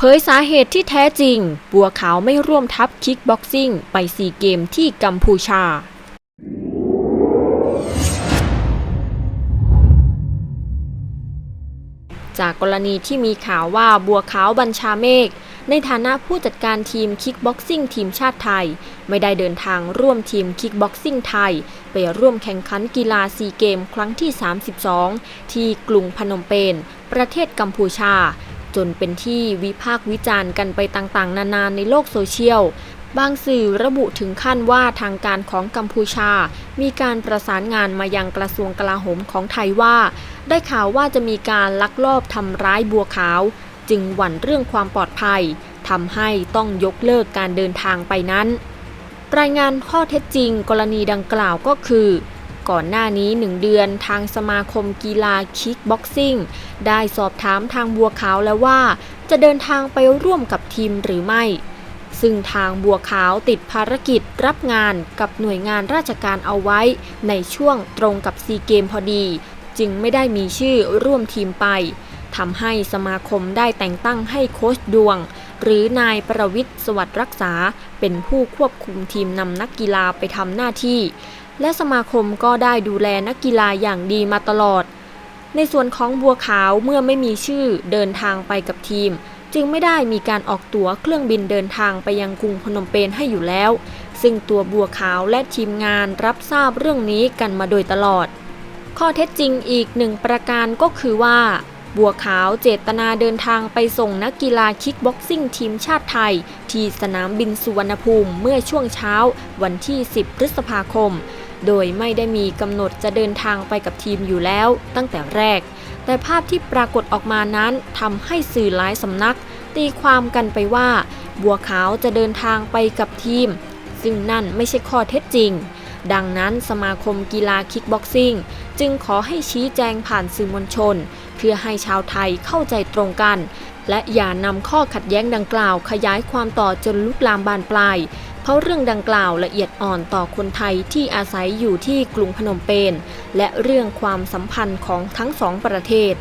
เผยสาเหตุที่แท้จริง บัวขาวไม่ร่วมทัพคิกบ็อกซิ่งไปซีเกมที่กัมพูชา จากกรณีที่มีข่าวว่าบัวขาวบัญชาเมฆในฐานะผู้จัดการทีมคิกบ็อกซิ่งทีมชาติไทย ไม่ได้เดินทางร่วมทีมคิกบ็อกซิ่งไทย ไปร่วมแข่งขันกีฬาซีเกมครั้งที่ 32 ที่กรุงพนมเปญประเทศกัมพูชา จนเป็นที่วิพากษ์วิจารณ์กันไปต่างๆ นานาในโลกโซเชียล บางสื่อระบุถึงขั้นว่าทางการของกัมพูชา มีการประสานงานมายังกระทรวงกลาโหมของไทยว่า ได้ข่าวว่าจะมีการลักลอบทำร้ายบัวขาว จึงหวั่นเรื่องความปลอดภัยทำให้ต้องยกเลิกการเดินทางไปนั้น รายงานข้อเท็จจริงกรณีดังกล่าวก็คือ ก่อนหน้านี้หนึ่งเดือนทางสมาคมกีฬาคิกบ็อกซิ่งได้สอบถามทางบัวขาวแล้วว่า จะเดินทางไปร่วมกับทีมหรือไม่ ซึ่งทางบัวขาวติดภารกิจรับงานกับหน่วยงานราชการเอาไว้ ในช่วงตรงกับซีเกมพอดี จึงไม่ได้มีชื่อร่วมทีมไปทำให้สมาคมได้แต่งตั้งให้โค้ชดวง หรือนายประวิทย์สวัสดิ์รักษา เป็นผู้ควบคุมทีมนำนักกีฬาไปทำหน้าที่ และสมาคมก็ได้ดูแลนักกีฬาอย่างดีมาตลอด ในส่วนของบัวขาวเมื่อไม่มีชื่อเดินทางไปกับทีม จึงไม่ได้มีการออกตั๋วเครื่องบินเดินทางไปยังกรุงพนมเปญให้อยู่แล้ว ซึ่งตัวบัวขาวและทีมงานรับทราบเรื่องนี้กันมาโดยตลอด ข้อเท็จจริงอีกหนึ่งประการก็คือว่าบัวขาวเจตนาเดินทางไปส่งนักกีฬาคิกบ็อกซิ่งทีมชาติไทย ที่สนามบินสุวรรณภูมิเมื่อช่วงเช้าวันที่ 10 พฤษภาคม โดยไม่ได้มีกำหนดจะเดินทางไปกับทีมอยู่แล้วตั้งแต่แรก แต่ภาพที่ปรากฏออกมานั้นทำให้สื่อหลายสำนัก ตีความกันไปว่า บัวขาวจะเดินทางไปกับทีม ซึ่งนั่นไม่ใช่ข้อเท็จจริง ดังนั้นสมาคมกีฬาคิกบ็อกซิ่งจึงขอให้ชี้แจงผ่านสื่อมวลชน เพื่อให้ชาวไทยเข้าใจตรงกัน และอย่านำข้อขัดแย้งดังกล่าวขยายความต่อจนลุกลามบานปลาย ราะเรื่องดังกล่าวละเอียดอ่อนต่อคนไทยที่อาศัยอยู่ที่กรุงพนมเปญและเรื่องความสัมพันธ์ของทั้งสองประเทศ